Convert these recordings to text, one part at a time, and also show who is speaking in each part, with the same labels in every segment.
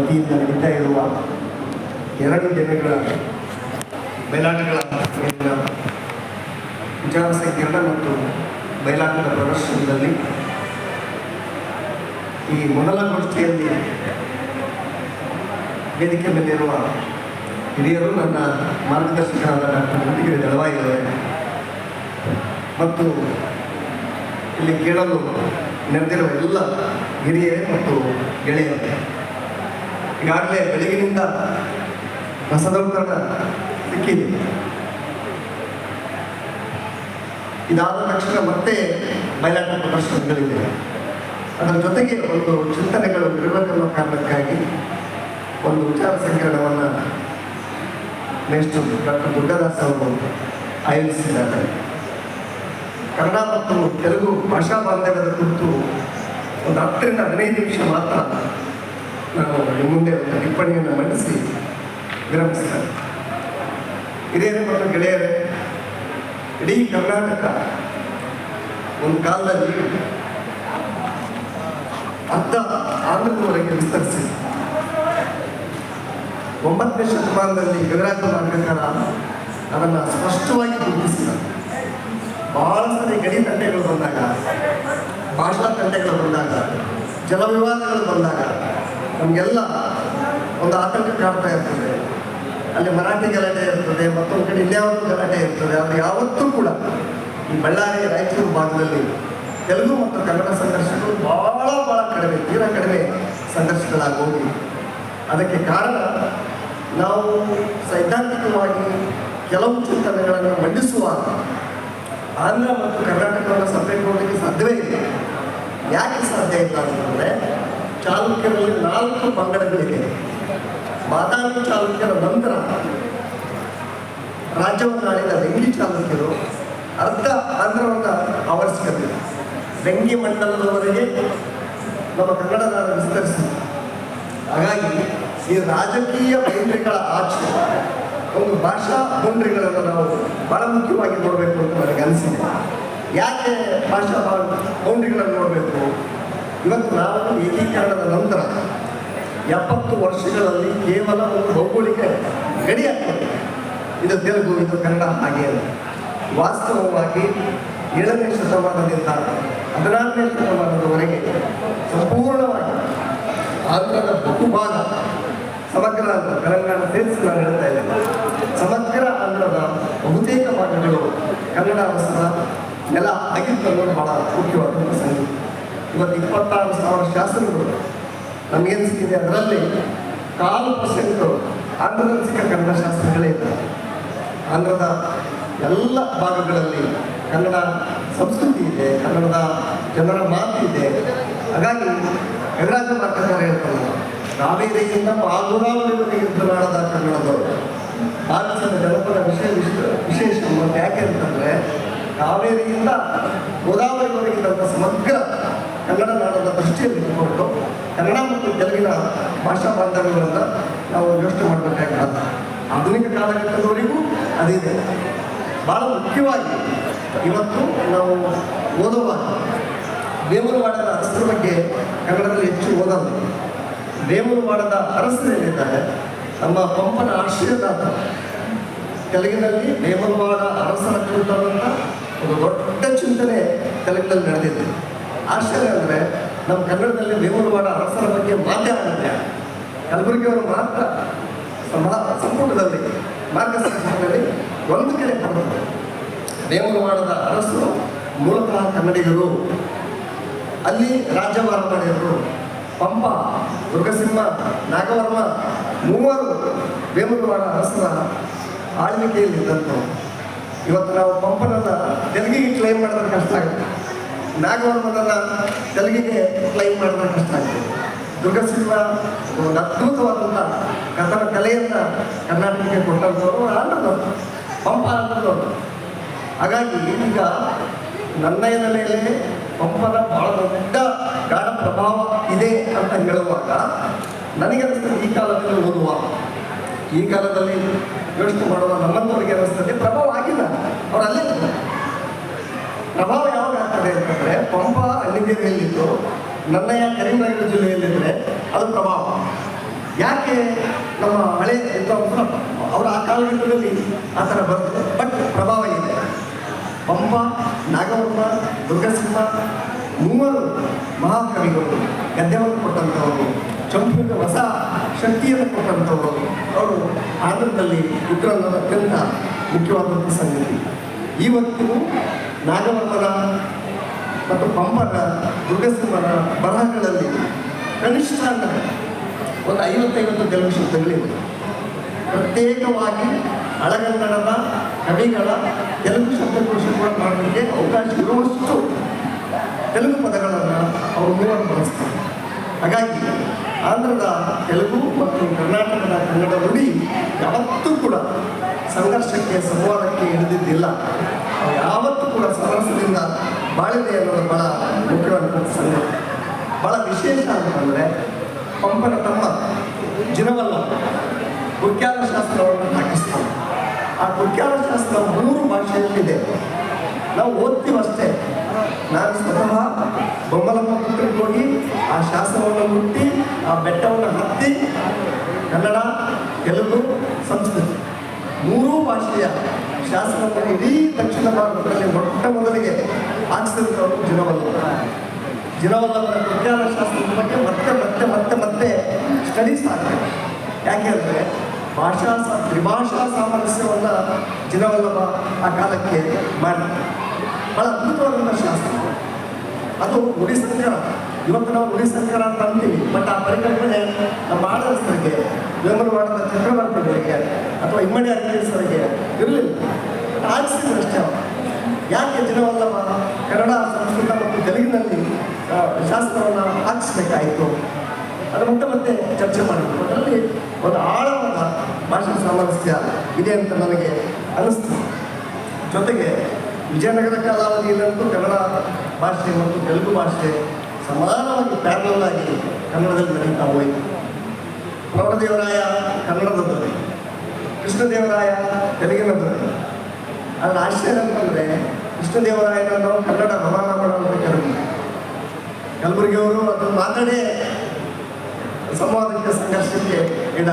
Speaker 1: ವತಿಯಿಂದ ನಡೀತಾ ಇರುವ ಎರಡು ದಿನಗಳ ಬಯಲಾಟಗಳ ವಿಚಾರ ಸಂಕಿರಣ ಮತ್ತು ಬಯಲಾಟದ ಪ್ರದರ್ಶನದಲ್ಲಿ ಈ ಮೊದಲ ಗೋಷ್ಠಿಯಲ್ಲಿ ವೇದಿಕೆ ಮೇಲಿರುವ ಹಿರಿಯರು ನನ್ನ ಮಾರ್ಗದರ್ಶಕರಾದ ಡಾಕ್ಟರ್ ದಳವಾಯಿಯವರೇ ಮತ್ತು ಇಲ್ಲಿ ಕೇಳಲು ನೆರೆದಿರುವ ಎಲ್ಲ ಹಿರಿಯರೇ ಮತ್ತು ಗೆಳೆಯರೇ. ಈಗಾಗಲೇ ಬೆಳಗಿನಿಂದ ರಸದೌತಣ ಸಿಕ್ಕಿದೆ ಇದಾದ ತಕ್ಷಣ ಮತ್ತೆ ಬಯಲಾಟ ಪ್ರದರ್ಶನಗಳಿವೆ. ಅದರ ಜೊತೆಗೆ ಒಂದು ಚಿಂತನೆಗಳು ಇರಬೇಕೆನ್ನುವ ಕಾರಣಕ್ಕಾಗಿ ಒಂದು ವಿಚಾರ ಸಂಕಿರಣವನ್ನು ನೆಕ್ಸ್ಟ್ ಡಾಕ್ಟರ್ ದುರ್ಗಾದಾಸ್ ಅವರು ಆಯೋಜಿಸಿದ್ದಾರೆ. ಕನ್ನಡ ಮತ್ತು ತೆಲುಗು ಭಾಷಾ ಬಾಂಧವ್ಯದ ಕುರಿತು ಒಂದು ಹತ್ತರಿಂದ ಹದಿನೈದು ನಿಮಿಷ ಮಾತ್ರ ನಾನು ಮುಂದೆ ಒಂದು ಟಿಪ್ಪಣಿಯನ್ನು ಮಂಡಿಸಿ ವಿರಮಿಸ್ತಾರೆ ಹಿರಿಯರೇ ಮತ್ತು ಗೆಳೆಯರೇ, ಇಡೀ ಕರ್ನಾಟಕ ಒಂದು ಕಾಲದಲ್ಲಿ ಅರ್ಧ ಆಂಧ್ರದವರೆಗೆ ವಿಸ್ತರಿಸಿದೆ. ಒಂಬತ್ತನೇ ಶತಮಾನದಲ್ಲಿ ಗವಿರಾಜ ನಾಟಕಕಾರ ಅದನ್ನು ಸ್ಪಷ್ಟವಾಗಿ ಗುರುತಿಸಿದ. ಬಹಳ ಗಡಿ ತಂಟೆಗಳು ಬಂದಾಗ, ಭಾಷಾ ತಂಟೆಗಳು ಬಂದಾಗ, ಜಲವಿವಾದಗಳು ಬಂದಾಗ ನಮಗೆಲ್ಲ ಒಂದು ಆತಂಕ ಕಾಡ್ತಾ ಇರ್ತದೆ. ಅಲ್ಲಿ ಮರಾಠಿ ಗಲಾಟೆ ಇರ್ತದೆ, ಮತ್ತೊಂದು ಕಡೆ ಇನ್ಯಾವುದೋ ಗಲಾಟೆ ಇರ್ತದೆ, ಅದು ಯಾವತ್ತೂ ಕೂಡ ಈ ಬಳ್ಳಾರಿ ರಾಯಚೂರು ಭಾಗದಲ್ಲಿ ತೆಲುಗು ಮತ್ತು ಕನ್ನಡ ಸಂಘರ್ಷಗಳು ಬಹಳ ಬಹಳ ಕಡಿಮೆ, ತೀರಾ ಕಡಿಮೆ ಸಂಘರ್ಷಗಳಾಗೋಗಿ ಅದಕ್ಕೆ ಕಾರಣ ನಾವು ಸೈದ್ಧಾಂತಿಕವಾಗಿ ಕೆಲವು ಚಿಂತನೆಗಳನ್ನು ಮಂಡಿಸುವಾಗ ಆಂಧ್ರ ಮತ್ತು ಕರ್ನಾಟಕವನ್ನು ಸಪರೇಟ್ ಮಾಡೋದಕ್ಕೆ ಸಾಧ್ಯವೇ ಇಲ್ಲ. ಯಾಕೆ ಸಾಧ್ಯ ಇಲ್ಲ ಅಂತಂದರೆ ಚಾಲುಕ್ಯರಲ್ಲಿ ನಾಲ್ಕು ಪಂಗಡಗಳಿವೆ. ಬಾದಾಮಿ ಚಾಲುಕ್ಯರ ನಂತರ ರಾಜ್ಯವನ್ನು ಆಳಿದ ವೆಂಗಿ ಚಾಲುಕ್ಯರು ಅರ್ಧ ಆಂಧ್ರವನ್ನು ಆವರಿಸಿಕೊಂಡಿದೆ ವೆಂಗಿ ಮಂಡಲದವರೆಗೆ ನಮ್ಮ ಕನ್ನಡ ನಾಡು ವಿಸ್ತರಿಸಿದೆ ಹಾಗಾಗಿ ಈ ರಾಜಕೀಯ ಬೌಂಡ್ರಿಗಳ ಆಚೆ ಒಂದು ಭಾಷಾ ಬೌಂಡ್ರಿಗಳನ್ನು ನಾವು ಬಹಳ ಮುಖ್ಯವಾಗಿ ನೋಡಬೇಕು ಅಂತ ನನಗೆ ಅನಿಸಿದೆ. ಯಾಕೆ ಭಾಷಾ ಬೌಂಡ್ರಿಗಳನ್ನು ನೋಡಬೇಕು? ಇವತ್ತು ನಾವು ಏಕೀಕರಣದ ನಂತರ ಎಪ್ಪತ್ತು ವರ್ಷಗಳಲ್ಲಿ ಕೇವಲ ಒಂದು ಭೌಗೋಳಿಕ ಗಡಿ ಆಗ್ತದೆ. ಇದು ತೆಲುಗು, ಇದು ಕನ್ನಡ ಹಾಗೆ ಅಲ್ಲ. ವಾಸ್ತವವಾಗಿ ಏಳನೇ ಶತಮಾನದಿಂದ ಹದಿನಾರನೇ ಶತಮಾನದವರೆಗೆ ಸಂಪೂರ್ಣವಾಗಿ ಆಂಧ್ರದ ಬಹುಭಾಗ ಸಮಗ್ರ ಆಂಧ್ರ, ತೆಲಂಗಾಣ ಸೇರಿಸಿ ನಾನು ಹೇಳ್ತಾ ಇದ್ದೇನೆ. ಸಮಗ್ರ ಆಂಧ್ರದ ಬಹುತೇಕ ಭಾಗಗಳು ಕನ್ನಡ ವಸ್ತ್ರ ನೆಲ ಆಗಿತ್ತು ಅನ್ನೋದು ಬಹಳ ಮುಖ್ಯವಾದ ಸಂಗತಿ. ಇವತ್ತು ಇಪ್ಪತ್ತಾರು ಸಾವಿರ ಶಾಸನಗಳು ನಮಗೇನು ಸಿಕ್ಕಿದೆ? ಅದರಲ್ಲಿ ಕಾಲು ಪರ್ಸೆಂಟು ಆಂಧ್ರದಲ್ಲಿ ಕನ್ನಡ ಶಾಸನಗಳೇ ಇದ್ದಾವೆ ಆಂಧ್ರದ ಎಲ್ಲ ಭಾಗಗಳಲ್ಲಿ ಕನ್ನಡ ಸಂಸ್ಕೃತಿ ಇದೆ, ಕನ್ನಡದ ಜನರ ಮಾತು ಇದೆ. ಹಾಗಾಗಿ ಕವಿರಾಜ ಮಾತನಾಡ ಹೇಳ್ತಾರೆ ಕಾವೇರಿಯಿಂದ ಯುದ್ಧನಾಡದ ಕನ್ನಡದವರು. ಭಾರತದ ಜನಪದ ವಿಷಯ ವಿಶ- ವಿಶೇಷ, ಯಾಕೆ ಅಂತಂದರೆ ಕಾವೇರಿಯಿಂದ ಗೋದಾವರಿವರೆಗಿದ್ದಂಥ ಸಮಗ್ರ ಕನ್ನಡ ನಾಡದ ದೃಷ್ಟಿಯಲ್ಲಿ ಇಟ್ಟುಕೊಂಡು ಕನ್ನಡ ಮತ್ತು ತೆಲುಗಿನ ಭಾಷಾ ಬಾಂಧವ್ಯಗಳನ್ನು ನಾವು ಯೋಚನೆ ಮಾಡಬೇಕಾಗ್ತದೆ. ಆಧುನಿಕ ಕಾಲಘಟ್ಟದವರೆಗೂ ಅದಿದೆ ಭಾಳ ಮುಖ್ಯವಾಗಿ ಇವತ್ತು ನಾವು ಓದುವ ಬೇಮುರವಾಡದ ಅರಸರ ಬಗ್ಗೆ ಕನ್ನಡದಲ್ಲಿ ಹೆಚ್ಚು ಓದಲ್ಲ. ಬೇಮುರವಾಡದ ಅರಸರೇನಿದ್ದಾರೆ ನಮ್ಮ ಪಂಪನ ಆಶ್ರಯದಾತ ತೆಲುಗಿನಲ್ಲಿ ಬೇಮುರವಾಡ ಅರಸರ ಕುರಿತಾದಂಥ ಒಂದು ದೊಡ್ಡ ಚಿಂತನೆ ತೆಲುಗಿನಲ್ಲಿ ನಡೆದಿದೆ. ಆಶ್ಚರ್ಯ ಅಂದರೆ ನಮ್ಮ ಕನ್ನಡದಲ್ಲಿ ಬೇಮುರವಾಡ ಅರಸರ ಬಗ್ಗೆ ಮಾತಾಡಿದ್ರೆ ಕಲಬುರಗಿಯವರು ಮಾತ್ರ ಸಂಪುಟದಲ್ಲಿ ಮಾರ್ಗಸೂಚಿಗಳಲ್ಲಿ ಒಂದು ಕಡೆ ಬರ್ತದೆ ಬೇಮುರವಾಡದ ಅರಸರು ಮೂಲತಃ ಕನ್ನಡಿಗರು. ಅಲ್ಲಿ ರಾಜ್ಯಭಾರ ಮಾಡಿದರು. ಪಂಪ, ದುರ್ಗಸಿಂಹ, ನಾಗವರ್ಮ ಮೂವರು ವೇಮನವಾಡ ಅರಸರ ಇದ್ದಂತ ಇವತ್ತು ನಾವು ಪಂಪನನ್ನು ತೆಲುಗಿಗೆ ಕ್ಲೈಮ್ ಮಾಡಿದ್ರೆ ಕಷ್ಟ ಆಗುತ್ತೆ. ನಾಗವರ್ಮನನ್ನ ತೆಲುಗಿಗೆ ಕ್ಲೈಮ್ ಮಾಡಿದ ಕಷ್ಟ ಆಗುತ್ತೆ ದುರ್ಗಸಿಂಹ ಒಂದು ಅದ್ಭುತವಾದಂಥ ಕಥನ ಕಲೆಯನ್ನು ಕರ್ನಾಟಕಕ್ಕೆ ಕೊಟ್ಟಂಥವ್ರು ಆಂಧ್ರದವರು ಪಂಪ ಆಂಧ್ರದವರು ಹಾಗಾಗಿ ಈಗ ನನ್ನಯನ ಮೇಲೆ ಪಂಪನ ಬಹಳ ದೊಡ್ಡ ಗಾಢ ಪ್ರಭಾವ ಇದೆ ಅಂತ ಹೇಳುವಾಗ ನನಗೆ ಅನಿಸ್ತದೆ ಈ ಕಾಲದಲ್ಲಿ ಓದುವ. ಈ ಕಾಲದಲ್ಲಿ ಯೋಚನೆ ಮಾಡುವ ನಮ್ಮಂಥವ್ರಿಗೆ ಅನಿಸ್ತದೆ, ಪ್ರಭಾವ ಆಗಿಲ್ಲ. ಅವರು ಅಲ್ಲೇ ಪ್ರಭಾವ ಯಾವಾಗ ಆಗ್ತದೆ ಅಂತಂದ್ರೆ ಪಂಪ ಅಲ್ಲಿಗೆರೆಯಲ್ಲಿದ್ದು ನನ್ನಯ್ಯ ಕರೀಂನಗರ ಜಿಲ್ಲೆಯಲ್ಲಿದ್ದರೆ ಅದು ಪ್ರಭಾವ. ಯಾಕೆ ನಮ್ಮ ಹಳೆ ವಿದ್ವಾಂಸ ಅವರ ಆ ಕಾಲಘಟ್ಟದಲ್ಲಿ ಆ ಥರ ಬರ್ತದೆ ಬಟ್ ಪ್ರಭಾವ ಇದೆ. ಪಂಪ, ನಾಗವರ್ಮ, ದುರ್ಗಸಿಂಹ, ಮೂವರು ಮಹಾಕವಿಗಳು, ಗದ್ಯವನ್ನು ಕೊಟ್ಟಂಥವರು ಚಂಪುಗೆ ಹೊಸ ಶಕ್ತಿಯನ್ನು ಕೊಟ್ಟಂಥವರು, ಅವರು ಆಂಧ್ರದಲ್ಲಿ ಉಗ್ರನ್ನದ ಅತ್ಯಂತ ಮುಖ್ಯವಾದಂಥ ಸಂಗತಿ. ಇವತ್ತಿಗೂ ನಾಗವರ್ಮನ ಮತ್ತು ಪಂಪನ ದುರ್ಗಸಿಂಹರ ಬರಹಗಳಲ್ಲಿ ಕನಿಷ್ಠ ಅಂದರೆ ಒಂದು ಐವತ್ತೈವತ್ತು ತೆಲುಗು ಶಬ್ದಗಳಿವೆ ಪ್ರತ್ಯೇಕವಾಗಿ ಹಳಗನ್ನಡದ ಕವಿಗಳ, ತೆಲುಗು ಶಬ್ದಕೋಶ ಕೂಡ ಮಾಡಲಿಕ್ಕೆ ಅವಕಾಶ ಇರುವಷ್ಟು ತೆಲುಗು ಪದಗಳನ್ನು ಅವರು ಮೂವರು ಬಳಸ್ತಾರೆ ಹಾಗಾಗಿ ಆಂಧ್ರದ ತೆಲುಗು ಮತ್ತು ಕರ್ನಾಟಕದ ಕನ್ನಡ ನುಡಿ ಯಾವತ್ತೂ ಕೂಡ ಸಂಘರ್ಷಕ್ಕೆ, ಸಂವಾದಕ್ಕೆ ಹಿಡಿದಿದ್ದಿಲ್ಲ ಯಾವತ್ತೂ ಕೂಡ ಸಮರಸದಿಂದ ಬಾಳಿದೆ ಅನ್ನೋದು ಬಹಳ ಮುಖ್ಯವಾದ ಸಂಗತಿ ಬಹಳ ವಿಶೇಷ ಅಂತಂದರೆ, ಪಂಪನ ತಮ್ಮ ಜಿನವಲ್ಲ ಕುಖ್ಯಾಲ ಶಾಸ್ತ್ರವನ್ನು ಹಾಕಿಸ್ತಾನೆ. ಆ ಕುಖ್ಯಾಲ ಶಾಸ್ತ್ರ ಮೂರು ಭಾಷೆಯಲ್ಲಿದೆ. ನಾವು ಓದ್ತೀವಷ್ಟೇ. ನಾನು ಸ್ವತಃ ಬೊಮ್ಮಲಮ್ಮ ಪುತ್ರಕ್ಕೆ ಹೋಗಿ ಆ ಶಾಸ್ತ್ರವನ್ನು ಮುಟ್ಟಿ, ಆ ಬೆಟ್ಟವನ್ನು ಹತ್ತಿ, ಕನ್ನಡ, ತೆಲುಗು, ಸಂಸ್ಕೃತಿ. ಮೂರೂ ಭಾಷೆಯ ಶಾಸ್ತ್ರವನ್ನು ಇಡೀ ದಕ್ಷಿಣ ಭಾರತದಲ್ಲಿ ಮೊಟ್ಟ ಮೊದಲಿಗೆ ಹಾಕಿಸಿದವರು ಜಿನವಲ್ಲ ಜಿನವಲ್ಲಭನ ವಿಜ್ಞಾನ ಶಾಸ್ತ್ರದ ಬಗ್ಗೆ ಮತ್ತೆ ಮತ್ತೆ ಮತ್ತೆ ಮತ್ತೆ ಸ್ಟಡೀಸ್ ಆಗ್ತದೆ. ಯಾಕೆ ಅಂದರೆ ಭಾಷಾ ತ್ರಿಭಾಷಾ ಸಾಮರಸ್ಯವನ್ನು ಜಿನವಲ್ಲಭ ಆ ಕಾಲಕ್ಕೆ ಮಾಡಿದ್ದಾರೆ ಬಹಳ ಅದ್ಭುತವಾದಂಥ ಶಾಸ್ತ್ರ. ಅದು ಉಡಿ ಸಂಕರ ಇವತ್ತು ನಾವು ಉಡಿ ಸಂಕರ ಅಂತ ಅಂತೀವಿ. ಬಟ್ ಆ ಪರಿಕಲ್ಪನೆ ನಮ್ಮ ಆಡಳಿತರಿಗೆ ಮಾಡಿದ ಚಕ್ರವರ್ತಿಗಳಿಗೆ ಅಥವಾ ಇಮ್ಮಡಿ ಅಧಿಕಾರಿಗೆ ಇರಲಿಲ್ಲ. ಅಷ್ಟೇ ಅವರು. ಯಾಕೆ ಜನವಲ್ಲಭ ಕನ್ನಡ ಸಂಸ್ಕೃತ ಮತ್ತು ತೆಲುಗಿನಲ್ಲಿ ಶಾಸ್ತ್ರವನ್ನು ಹಾಕಿಸ್ಬೇಕಾಯಿತು? ಅದು ಮತ್ತೆ ಮತ್ತೆ ಚರ್ಚೆ ಮಾಡಿದ್ರು. ಅದರಲ್ಲಿ ಒಂದು ಆಳವಾದ ಭಾಷಾ ಸಾಮರಸ್ಯ ಇದೆ ಅಂತ ನನಗೆ ಅನಿಸ್ತು ಜೊತೆಗೆ ವಿಜಯನಗರ ಕಾಲಾವಧಿಯಲ್ಲಂತೂ ಕನ್ನಡ ಭಾಷೆ ಮತ್ತು ತೆಲುಗು ಭಾಷೆ ಸಮಾನವಾಗಿ ಪ್ಯಾರಲ್ ಆಗಿ ಕನ್ನಡದಲ್ಲಿ ನಡೀತಾ ಹೋಯಿತು. ಪ್ರೌಢದೇವರಾಯ ಕನ್ನಡದ ದೊರೆ ಕೃಷ್ಣದೇವರಾಯ ತೆಲುಗಿನ ಧ್ವನಿ ಅದರ ಆಶ್ಚರ್ಯ ಅಂತಂದರೆ ದೇವರಾಯನ ನಾವು ಕನ್ನಡ ಮಾಡೋದು ಅಂತ ಕರೆದ್ವಿ ಕಲಬುರಗಿಯವರು ಅದನ್ನು ಮಾತಾಡೇ ಸಂವಾದಕ್ಕೆ ಸಂಘರ್ಷಕ್ಕೆ ಇಡ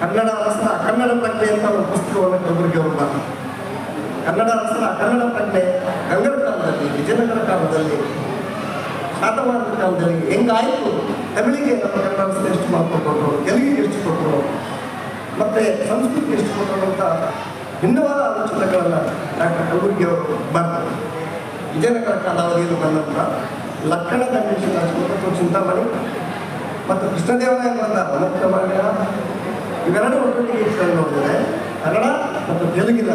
Speaker 1: ಕನ್ನಡ ರಸನ ಕನ್ನಡ ಪ್ರಜ್ಞೆ ಅಂತ ಒಂದು ಪುಸ್ತಕವನ್ನು ಕಲಬುರಗಿಯವರು ಬರೆದರು ಕನ್ನಡ ರಸನ ಕನ್ನಡ ಪ್ರಜ್ಞೆ ಗಂಗರ ಕಾಲದಲ್ಲಿ, ವಿಜಯನಗರ ಕಾಲದಲ್ಲಿ ಶಾತವಾಹನ ಕಾಲದಲ್ಲಿ ಹೆಂಗಾಯಿತು? ತಮಿಳಿಗೆ ನಮ್ಮ ಕನ್ನಡ ರಸನ ಎಷ್ಟು ಕೊಟ್ಟರು ತೆಲುಗಿಗೆ ಎಷ್ಟು ಕೊಟ್ಟರು ಮತ್ತು ಸಂಸ್ಕೃತಿ ಎಷ್ಟು ಕೊಟ್ಟರು ಅಂತ ಭಿನ್ನವಾದ ಆಲೋಚನೆಗಳನ್ನು ಡಾಕ್ಟರ್ ಕಲಬುರ್ಗಿಯವರು ಬರ್ತಾರೆ ವಿಜಯನಗರ ಕಾಲಾವಧಿಯಲ್ಲಿ ಬಂದಂಥ ಲಕ್ಕಣ ದಂಡೇಶ್ವರ ಶಿವತತ್ವ ಚಿಂತಾಮಣಿ ಮತ್ತು ಕೃಷ್ಣದೇವರಾಯ ಅನಂತಮಾನ್ಯ ಇವೆರಡು ಒಟ್ಟೊಟ್ಟಿಗೆ ಇಟ್ಕೊಂಡು ನೋಡಿದರೆ ಕನ್ನಡ ಮತ್ತು ತೆಲುಗಿನ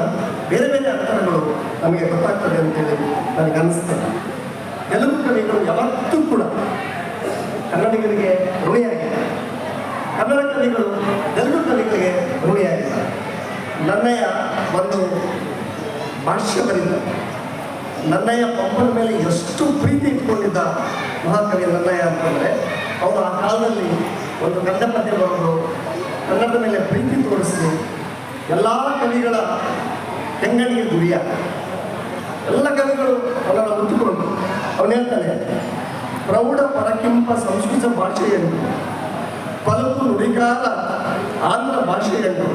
Speaker 1: ಬೇರೆ ಬೇರೆ ಅರ್ಥಗಳು ನಮಗೆ ಗೊತ್ತಾಗ್ತದೆ ಅಂತೇಳಿ ನನಗೆ ಅನಿಸ್ತದೆ ತೆಲುಗು ಕವಿಗಳು ಯಾವತ್ತೂ ಕೂಡ ಕನ್ನಡಿಗರಿಗೆ ಋಣಿಯಾಗಿದೆ ಕನ್ನಡ ಕವಿಗಳು ತೆಲುಗು ಕವಿಗಳಿಗೆ ಋಣಿಯಾಗಿದ್ದಾರೆ ನನ್ನಯ್ಯ ಒಂದು ಮನುಷ್ಯ ಬರೆದ ನನ್ನಯ್ಯ ಪಂಪನ ಮೇಲೆ ಎಷ್ಟು ಪ್ರೀತಿ ಇಟ್ಕೊಂಡಿದ್ದ ಮಹಾಕವಿ ನನ್ನಯ್ಯ ಅಂತಂದರೆ, ಅವರು ಆ ಕಾಲದಲ್ಲಿ ಒಂದು ಗಂಡ ಪದ್ಯ ಬರೆದು ಕನ್ನಡದ ಮೇಲೆ ಪ್ರೀತಿ ತೋರಿಸಿ ಎಲ್ಲ ಕವಿಗಳ ಹೆಂಗಣಿಗೆ ಗುರಿಯ, ಎಲ್ಲ ಕವಿಗಳು ಅವನನ್ನು ಮುತ್ತುಕೊಂಡು, ಅವನು ಹೇಳ್ತಾನೆ, ಪ್ರೌಢ ಪರಕಿಂಪ ಸಂಸ್ಕೃತ ಭಾಷೆಯನ್ನು ಪಲಕು ನುಡಿಗಾರ ಆಂಧ್ರ ಭಾಷೆಯನ್ನು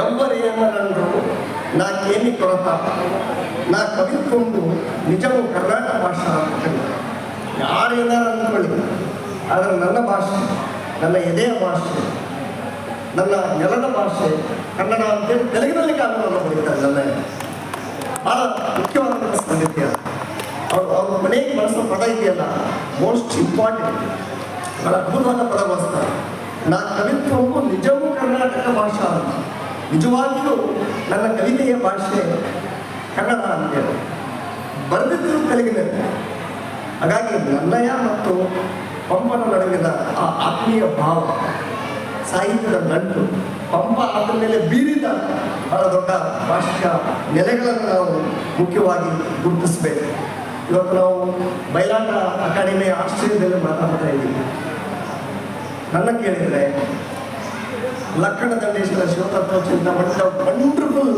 Speaker 1: ಎವ್ವರೇಮನಂದು ನಾಕೇನಿ ಕೊರತ. ನಾ ಕವಿತ್ಕೊಂಡು ನಿಜವು ಕರ್ನಾಟಕ ಭಾಷಾ ಅಂತ ಕರೀತಾರೆ ಯಾರು ಏನಾರು ಅಂದ್ಕೊಳ್ಳಿ, ಆದರೆ ನನ್ನ ಭಾಷೆ, ನನ್ನ ಎದೆಯ ಭಾಷೆ, ನನ್ನ ನೆಲದ ಭಾಷೆ, ಕನ್ನಡ ಅಂತೇಳಿ ತೆಲುಗಿನಲ್ಲಿ ಕಾನೂನನ್ನು ಬರೀತಾರೆ ನನ್ನ ಭಾಳ ಮುಖ್ಯವಾದಂಥ ಸಂಗತಿಯ ಅವರು ಅವ್ರ ಮನೆಗೆ ಬಳಸೋ ಪದ ಇದೆಯಲ್ಲ ಮೋಸ್ಟ್ ಇಂಪಾರ್ಟೆಂಟ್ ಬಹಳ ಅದ್ಭುತವಾದ ಪದ ಬಳಸ್ತಾರೆ. ನಾ ಕವಿತ್ವವು ನಿಜವೂ ಕರ್ನಾಟಕ ಭಾಷಾ ಅಂತ. ನಿಜವಾಗಿಯೂ ನನ್ನ ಕವಿತೆಯ ಭಾಷೆ ಕನ್ನಡ ಅಂತೇಳಿ ಬರೆದಿದ್ದರೂ ತೆಲುಗಿನಲ್ಲಿ ಹಾಗಾಗಿ ನನ್ನಯ ಮತ್ತು ಪಂಪನ ನಡುವಿನ ಆ ಆತ್ಮೀಯ ಭಾವ, ಸಾಹಿತ್ಯದ ನಂಟು ಪಂಪ ಅದರ ಮೇಲೆ ಬೀರಿದ ಬಹಳ ದೊಡ್ಡ ಭಾಷಿಕ ನೆಲೆಗಳನ್ನು ನಾವು ಮುಖ್ಯವಾಗಿ ಗುರುತಿಸಬೇಕು. ಇವತ್ತು ನಾವು ಬಯಲಾಟ ಅಕಾಡೆಮಿ ಆಶ್ರಯದಲ್ಲಿ ಮಾತಾಡ್ತಾ ಇದ್ದೀವಿ. ನನ್ನ ಕೇಳಿದರೆ ಲಕ್ಕಣ ದಂಡೇಶ್ವರ ಶಿವತತ್ವ ಚಿಂತಾಮಣಿದ ವಂಡರ್ಫುಲ್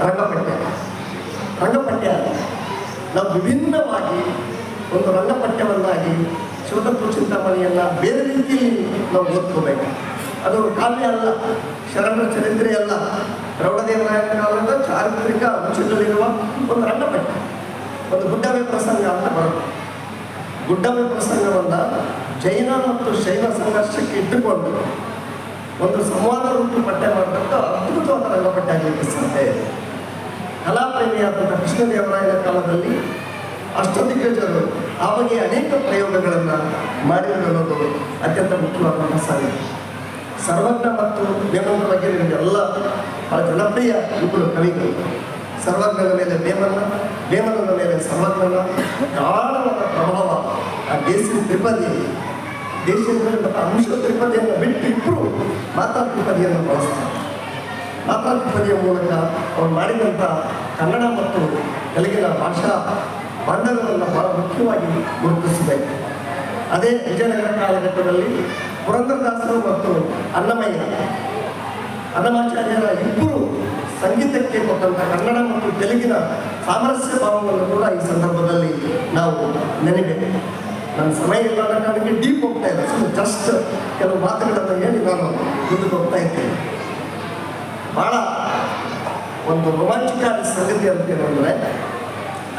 Speaker 1: ರಂಗಪಠ್ಯ ರಂಗಪಠ್ಯ ನಾವು ವಿಭಿನ್ನವಾಗಿ ಒಂದು ರಂಗಪಠ್ಯವನ್ನಾಗಿ ಶಿವತತ್ವ ಚಿಂತಾಮಣಿಯನ್ನ ಬೇರೆ ರೀತಿಯಲ್ಲಿ ನಾವು ಓದ್ಕೋಬೇಕು. ಅದು ಕಾವ್ಯ ಅಲ್ಲ ಶರಣರ ಚರಿತ್ರೆ ಅಲ್ಲ. ಪ್ರೌಢದೇವರಾಯನ ಕಾಲದ ಚಾರಿತ್ರಿಕ ಅಂಶಗಳಿರುವ ಒಂದು ರಂಗಪಟ್ಟ ಒಂದು ಗುಡ್ಡವೇ ಪ್ರಸಂಗ ಅಂತ ಬರುತ್ತೆ. ಗುಡ್ಡವೇ ಪ್ರಸಂಗವನ್ನ ಜೈನ ಮತ್ತು ಶೈವ ಸಂಘರ್ಷಕ್ಕೆ ಇಟ್ಟುಕೊಂಡು ಒಂದು ಸಂವಾದ ರೂಪ ಪಠ್ಯ ಮಾಡತಕ್ಕ ಅದ್ಭುತವಾದ ರಂಗಪಟ್ಟೆ ಆಗಲಿಕ್ಕೆ ಸಾಧ್ಯ ಇದೆ ಕಲಾಪ್ರೇಮಿಯಾದಂಥ ಕೃಷ್ಣದೇವರಾಯನ ಕಾಲದಲ್ಲಿ ಅಷ್ಟದಿಗ್ಗಜರು ಆ ಬಗ್ಗೆ ಅನೇಕ ಪ್ರಯೋಗಗಳನ್ನು ಮಾಡಿದರು ಅನ್ನೋದು ಅತ್ಯಂತ ಮುಖ್ಯವಾದ ಸಾಗಿದೆ ಸರ್ವಜ್ಞ ಮತ್ತು ನೇಮನ ಬಗ್ಗೆ ನಿಮಗೆಲ್ಲ ಬಹಳ ಜನಪ್ರಿಯ ಇಬ್ಬರು ಕವಿಗಳು. ಸರ್ವಜ್ಞನ ಮೇಲೆ ನೇಮನ ನೇಮನದ ಮೇಲೆ ಸರ್ವಜ್ಞನ, ಗಾಢವಾದ ಪ್ರಭಾವ ಆ ದೇಸಿ ತ್ರಿಪದಿ ದೇಶದ ಅಂಶ ತ್ರಿಪದಿಯನ್ನು ಬಿಟ್ಟು ಇಬ್ಬರು ಮಾತಾ ತ್ರಿಪದಿಯನ್ನು ಬಳಸ್ತಾರೆ. ಮಾತಾ ತ್ರಿಪದಿಯ ಮೂಲಕ ಅವರು ಮಾಡಿದಂಥ ಕನ್ನಡ ಮತ್ತು ತೆಲುಗಿನ ಭಾಷಾ ಬಾಂಧವ್ಯವನ್ನು ಬಹಳ ಮುಖ್ಯವಾಗಿ ಗುರುತಿಸಬೇಕು ಅದೇ ವಿಜಯನಗರ ಕಾಲಘಟ್ಟದಲ್ಲಿ ಪುರಂದರದಾಸರು ಮತ್ತು ಅನ್ನಮಯ್ಯ, ಅನ್ನಮಾಚಾರ್ಯರ ಇಬ್ಬರು ಸಂಗೀತಕ್ಕೆ ಕೊಟ್ಟಂಥ ಕನ್ನಡ ಮತ್ತು ತೆಲುಗಿನ ಸಾಮರಸ್ಯ ಭಾವವನ್ನು ಕೂಡ ಈ ಸಂದರ್ಭದಲ್ಲಿ ನಾವು ನೆನೆಬೇಕು ನನ್ನ ಸಮಯ ಇಲ್ಲದ ಕಾರಣಕ್ಕೆ ಡೀಪ್ ಹೋಗ್ತಾ ಇಲ್ಲ ಸುಮ್ಮನೆ ಜಸ್ಟ್ ಕೆಲವು ಮಾತುಗಳನ್ನು ಹೇಳಿ ನಾನು ಮುಂದಕ್ಕೆ ಹೋಗ್ತಾ ಇದ್ದೇನೆ ಬಹಳ ಒಂದು ರೋಮಾಂಚಕಾರಿ ಸಂಗತಿ ಅಂತ ಏನಂದರೆ,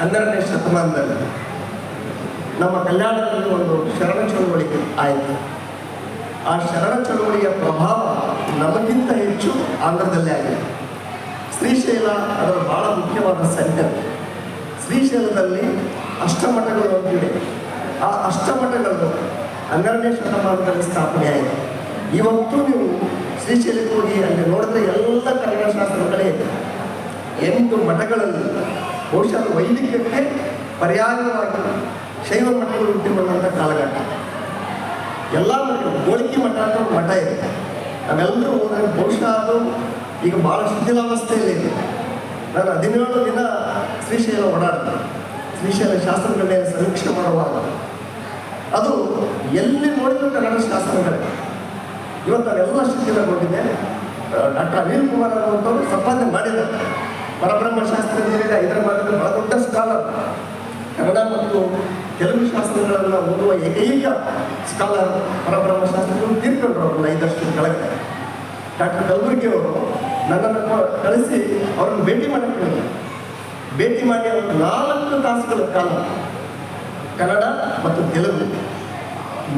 Speaker 1: ಹನ್ನೆರಡನೇ ಶತಮಾನದಲ್ಲಿ ನಮ್ಮ ಕಲ್ಯಾಣದಲ್ಲಿ ಒಂದು ಶರಣ ಚಳುವಳಿ ಆಯಿತು. ಆ ಶರಣ ಚಳುವಳಿಯ ಪ್ರಭಾವ ನಮಗಿಂತ ಹೆಚ್ಚು ಆಂಧ್ರದಲ್ಲೇ ಆಗಿದೆ. ಶ್ರೀಶೈಲ ಅದರ ಬಹಳ ಮುಖ್ಯವಾದ ಸೆಂಟರ್. ಶ್ರೀಶೈಲದಲ್ಲಿ ಅಷ್ಟಮಠಗಳು ಅಂತಿದೆ. ಆ ಅಷ್ಟಮಠಗಳು ಹನ್ನೆರಡನೇ ಶತಮಾನದಲ್ಲಿ ಸ್ಥಾಪನೆ ಆಯಿತು. ಇವತ್ತು ನೀವು ಶ್ರೀಶೈಲಕ್ಕೆ ಹೋಗಿ ಅಲ್ಲಿ ನೋಡಿದ್ರೆ ಎಲ್ಲ ಕನ್ನಡ ಶಾಸ್ತ್ರಗಳೇ ಇದೆ ಎಂಟು ಮಠಗಳಲ್ಲಿ ಬಹುಶಃ ವೈದಿಕಕ್ಕೆ ಪರ್ಯಾಯವಾಗಿ ಶೈವ ಮಠಗಳು ಹುಟ್ಟಿಕೊಂಡಂಥ ಕಾಲಘಟ್ಟ. ಎಲ್ಲ ಮಠಗಳು ಗೋಳಿಕೆ ಮಠ ಅಂತ ಮಠ ಇದೆ. ನಾವೆಲ್ಲರೂ ಹೋದಾಗ ಬಹುಶಃ ಅದು ಈಗ ಭಾಳ ಶಿಥಿಲಾವಸ್ಥೆಯಲ್ಲಿ ಇದೆ. ನಾನು ಹದಿನೇಳು ದಿನ ಶ್ರೀಶೈಲ ಓಡಾಡ್ತೀನಿ. ಶ್ರೀಶೈಲ ಶಾಸ್ತ್ರಗಳ ಮೇಲೆ ಸಮೀಕ್ಷೆ ಮಾಡುವಾಗ ಅದು ಎಲ್ಲಿ ನೋಡಿದ್ರು ಕನ್ನಡ ಶಾಸ್ತ್ರ ಇವತ್ತು ನಾವೆಲ್ಲ ಕೊಟ್ಟಿದೆ ಡಾಕ್ಟರ್ ಅನಿಲ್ ಕುಮಾರ್ ಅನ್ನುವಂಥವ್ರು ಸಂಪಾದನೆ ಮಾಡಿದ್ದಾರೆ. ಪರಬ್ರಹ್ಮ ಶಾಸ್ತ್ರಜ್ಞರಿಗೆ ಹೈದರಾಬಾದಲ್ಲಿ ಬಹಳ ದೊಡ್ಡ ಸ್ಕಾಲರ್. ಕನ್ನಡ ಮತ್ತು ತೆಲುಗು ಶಾಸ್ತ್ರಗಳನ್ನು ಓದುವ ಏಕೈಕ ಸ್ಕಾಲರ್ ಪರಬ್ರಹ್ಮ ಶಾಸ್ತ್ರಗಳು ತೀರ್ಕೊಂಡ್ರು ಅವ್ರನ್ನ ಐದಷ್ಟು ಕೆಳಗೆ. ಡಾಕ್ಟರ್ ಕಲಬುರ್ಗಿ ಅವರು ನನ್ನನ್ನು ಕಳಿಸಿ ಅವ್ರನ್ನ ಭೇಟಿ ಮಾಡಿ ಭೇಟಿ ಮಾಡಿ ಅವರು ನಾಲ್ಕು ತಾಸುಗಳ ಕಾಲ ಕನ್ನಡ ಮತ್ತು ತೆಲುಗು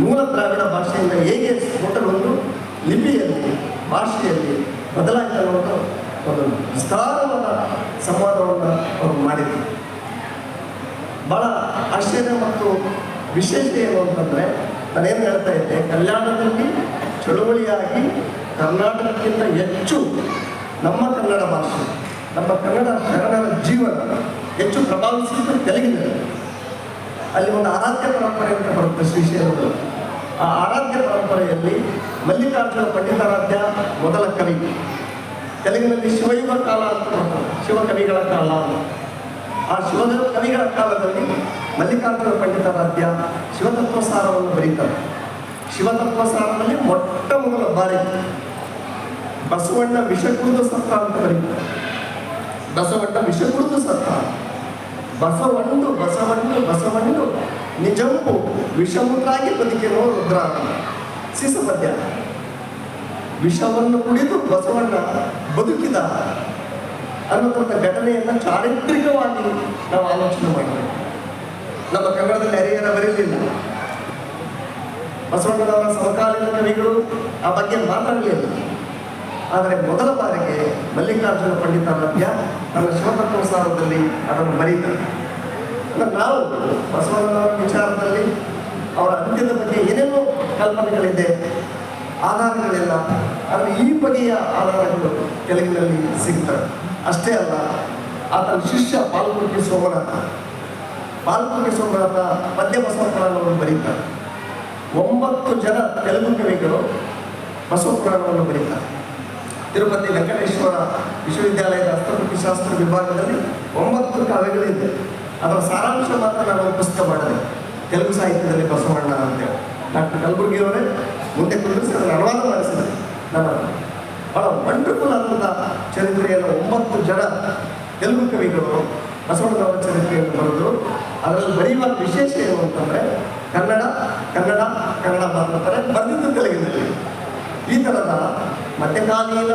Speaker 1: ಮೂಲ ದ್ರಾವಿಡ ಭಾಷೆಯಿಂದ ಹೇಗೆ ಸ್ಫೋಟಗೊಂಡು ಲಿಪಿಯಲ್ಲಿ, ಭಾಷೆಯಲ್ಲಿ ಬದಲಾಯಿತ ಒಂದು ವಿಸ್ತಾರವಾದ ಸಂವಾದವನ್ನು ಅವರು ಮಾಡಿದರು. ಭಾಳ ಆಶ್ಚರ್ಯ ಮತ್ತು ವಿಶೇಷತೆ ಏನು ಅಂತಂದರೆ ನಾನೇನು ಹೇಳ್ತಾ ಇದ್ದೆ, ಕಲ್ಯಾಣದಲ್ಲಿ ಚಳುವಳಿಯಾಗಿ ಕರ್ನಾಟಕಕ್ಕಿಂತ ಹೆಚ್ಚು ನಮ್ಮ ಕನ್ನಡ ಭಾಷೆ, ನಮ್ಮ ಕನ್ನಡ ಶರಣರ ಜೀವನ ಹೆಚ್ಚು ಪ್ರಭಾವಿಸಿದ್ದು ತೆಲುಗಿನಲ್ಲಿ. ಅಲ್ಲಿ ಒಂದು ಆರಾಧ್ಯ ಪರಂಪರೆ ಅಂತ ಬರುತ್ತೆ ಶ್ರೀಶೈಲದಲ್ಲಿ ಆ ಆರಾಧ್ಯ ಪರಂಪರೆಯಲ್ಲಿ ಮಲ್ಲಿಕಾರ್ಜುನ ಪಂಡಿತಾರಾಧ್ಯ ಮೊದಲ ಕವಿ. ತೆಲುಗಿನಲ್ಲಿ ಶಿವಯುಗ ಕಾಲ ಅಂತ ಬರ್ತದೆ. ಶಿವಕವಿಗಳ ಕಾಲ ಅಂತ. ಆ ಶಿವದ ಕವಿಗಳ ಕಾಲದಲ್ಲಿ ಮಲ್ಲಿಕಾರ್ಜುನ ಪಂಡಿತಾರಾಧ್ಯ ಶಿವತತ್ವ ಸಾರವನ್ನು ಬರೀತಾರೆ. ಶಿವತತ್ವ ಸಾರದಲ್ಲಿ ಮೊಟ್ಟ ಮೊದಲ ಬಾರಿ ಬಸವಣ್ಣ ವಿಷ ಕುಡಿದು ಸತ್ತ ಅಂತ ಬರೀತಾರೆ. ಬಸವಣ್ಣ ವಿಷ ಕುಡಿದು ಸತ್ತ. ಬಸವಣ್ಣು ಬಸವಣ್ಣು ಬಸವಣ್ಣು. ನಿಜಂಬು ವಿಷಮುದ್ರಾಗಿ ಬದುಕಿರೋ ರುದ್ರ. ಸಿಸಪದ್ಯ ವಿಷವನ್ನು ಕುಡಿದು ಬಸವಣ್ಣ ಬದುಕಿದ ಅನ್ನೋದಂಥ ಘಟನೆಯನ್ನು ಚಾರಿತ್ರಿಕವಾಗಿ ನಾವು ಆಲೋಚನೆ ಮಾಡಿದ್ದೇವೆ ನಮ್ಮ ಕನ್ನಡದಲ್ಲಿ ಹರಿಯರ ಬರಲಿಲ್ಲ ಬಸವಣ್ಣನವರ ಸಮಕಾಲೀನ ಕವಿಗಳು ಆ ಬಗ್ಗೆ ಮಾತಾಡಲಿಲ್ಲ. ಆದರೆ ಮೊದಲ ಬಾರಿಗೆ ಮಲ್ಲಿಕಾರ್ಜುನ ಪಂಡಿತ ಮಧ್ಯ ನನ್ನ ಶಿವತತ್ವಸಾರದಲ್ಲಿ ಅದನ್ನು ಬರೀತಾರೆ ನಾವು ಬಸವಣ್ಣನವರ ವಿಚಾರದಲ್ಲಿ ಅವರ ಅಂತ್ಯದ ಬಗ್ಗೆ ಏನೇನೋ ಕಲ್ಪನೆಗಳಿದೆ, ಆಧಾರಗಳಿಲ್ಲ ಆದರೆ ಈ ಬಗೆಯ ಆಧಾರಗಳು ತೆಲುಗಿನಲ್ಲಿ ಸಿಗ್ತವೆ. ಅಷ್ಟೇ ಅಲ್ಲ, ಆತನ ಶಿಷ್ಯ ಪಾಲ್ಗುಂಡಿ ಸೋಮನಾಥ ಪಾಲ್ಗುಂಡಿ ಸೋಮನಾಥ ಪದ್ಯ ಬಸವ ಪುರಾಣವನ್ನು ಬರೀತಾರೆ. ಒಂಬತ್ತು ಜನ ತೆಲುಗು ಕವಿಗಳು ಬಸವ ಪುರಾಣವನ್ನು ಬರೀತಾರೆ. ತಿರುಪತಿ ವೆಂಕಟೇಶ್ವರ ವಿಶ್ವವಿದ್ಯಾಲಯದ ಹಸ್ತಪ್ರತಿ ಶಾಸ್ತ್ರ ವಿಭಾಗದಲ್ಲಿ ಒಂಬತ್ತು ಕಾವ್ಯಗಳಿದೆ. ಅದರ ಸಾರಾಂಶ ಮಾತ್ರ ನಾನು ಪುಸ್ತಕ ಮಾಡಿದೆ. ತೆಲುಗು ಸಾಹಿತ್ಯದಲ್ಲಿ ಬಸವಣ್ಣ ಅಂತೇಳಿ ಡಾಕ್ಟರ್ ಕಲಬುರ್ಗಿ ಅವರೇ ಮುಂದೆ ಕುಳಿಸಿ ಅದನ್ನು ಅನುವಾದ ಮಾಡಿಸಿದೆ. ನನ್ನ ಬಹಳ ವಂಡರ್ಫುಲ್ ಆದಂಥ ಚರಿತ್ರೆಯನ್ನು ಒಂಬತ್ತು ಜನ ತೆಲುಗು ಕವಿಗಳು, ಬಸವಣ್ಣನವರ ಚರಿತ್ರೆಯನ್ನು ಬರೆದರು. ಅದರಲ್ಲಿ ಬರೆಯುವ ವಿಶೇಷ ಏನು ಅಂತಂದರೆ, ಕನ್ನಡ ಕನ್ನಡ ಕನ್ನಡ ಮಾತಾಡ್ತಾರೆ ಬರೆದಿದ್ದು ತೆಲುಗಿನಲ್ಲಿ. ಈ ಥರದ ಮಧ್ಯಕಾಲೀನ